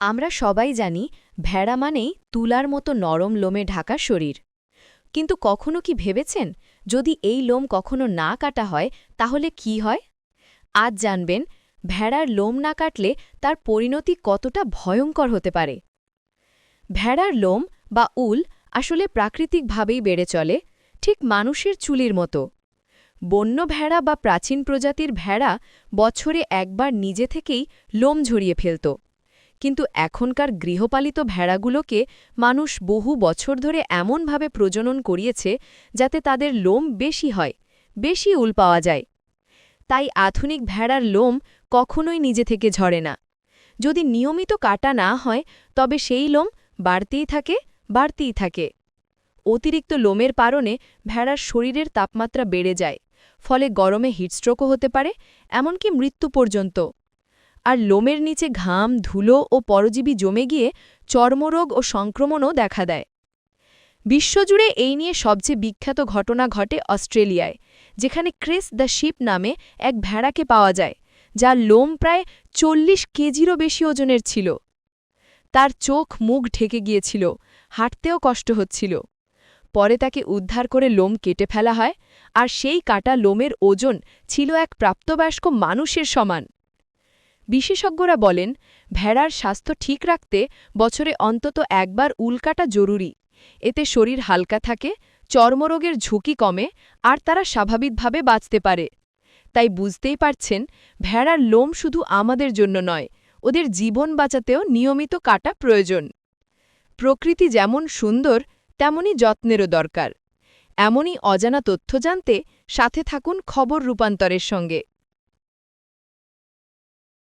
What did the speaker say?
আমরা সবাই জানি ভেড়া মানেই তুলার মতো নরম লোমে ঢাকা শরীর। কিন্তু কখনো কি ভেবেছেন, যদি এই লোম কখনো না কাটা হয়, তাহলে কি হয়? আজ জানবেন, ভেড়ার লোম না কাটলে তার পরিণতি কতটা ভয়ঙ্কর হতে পারে। ভেড়ার লোম বা উল আসলে প্রাকৃতিকভাবেই বেড়ে চলে, ঠিক মানুষের চুলির মতো। বন্য ভেড়া বা প্রাচীন প্রজাতির ভেড়া বছরে একবার নিজে থেকেই লোম ঝরিয়ে ফেলত। কিন্তু এখনকার গৃহপালিত ভেড়াগুলোকে মানুষ বহু বছর ধরে এমনভাবে প্রজনন করিয়েছে যাতে তাদের লোম বেশি হয়, বেশি উল পাওয়া যায়। তাই আধুনিক ভেড়ার লোম কখনোই নিজে থেকে ঝরে না। যদি নিয়মিত কাটা না হয়, তবে সেই লোম বাড়তেই থাকে বাড়তেই থাকে। অতিরিক্ত লোমের কারণে ভেড়ার শরীরের তাপমাত্রা বেড়ে যায়, ফলে গরমে হিটস্ট্রোকও হতে পারে, এমনকি মৃত্যু পর্যন্ত। আর লোমের নিচে ঘাম, ধুলো ও পরজীবী জমে গিয়ে চর্মরোগ ও সংক্রমণও দেখা দেয়। বিশ্বজুড়ে এই নিয়ে সবচেয়ে বিখ্যাত ঘটনা ঘটে অস্ট্রেলিয়ায়, যেখানে ক্রিস দ্য শিপ নামে এক ভেড়াকে পাওয়া যায়, যার লোম প্রায় চল্লিশ কেজিরও বেশি ওজনের ছিল। তার চোখ মুখ ঢেকে গিয়েছিল, হাঁটতেও কষ্ট হচ্ছিল। পরে তাকে উদ্ধার করে লোম কেটে ফেলা হয়, আর সেই কাটা লোমের ওজন ছিল এক প্রাপ্তবয়স্ক মানুষের সমান। বিশেষজ্ঞরা বলেন, ভেড়ার স্বাস্থ্য ঠিক রাখতে বছরে অন্তত একবার উল্কাটা জরুরি। এতে শরীর হালকা থাকে, চর্মরোগের ঝুঁকি কমে, আর তারা স্বাভাবিকভাবে বাঁচতে পারে। তাই বুঝতেই পারছেন, ভেড়ার লোম শুধু আমাদের জন্য নয়, ওদের জীবন বাঁচাতেও নিয়মিত কাটা প্রয়োজন। প্রকৃতি যেমন সুন্দর, তেমনি যত্নেরও দরকার। এমনই অজানা তথ্য জানতে সাথে থাকুন খবর রূপান্তরের সঙ্গে।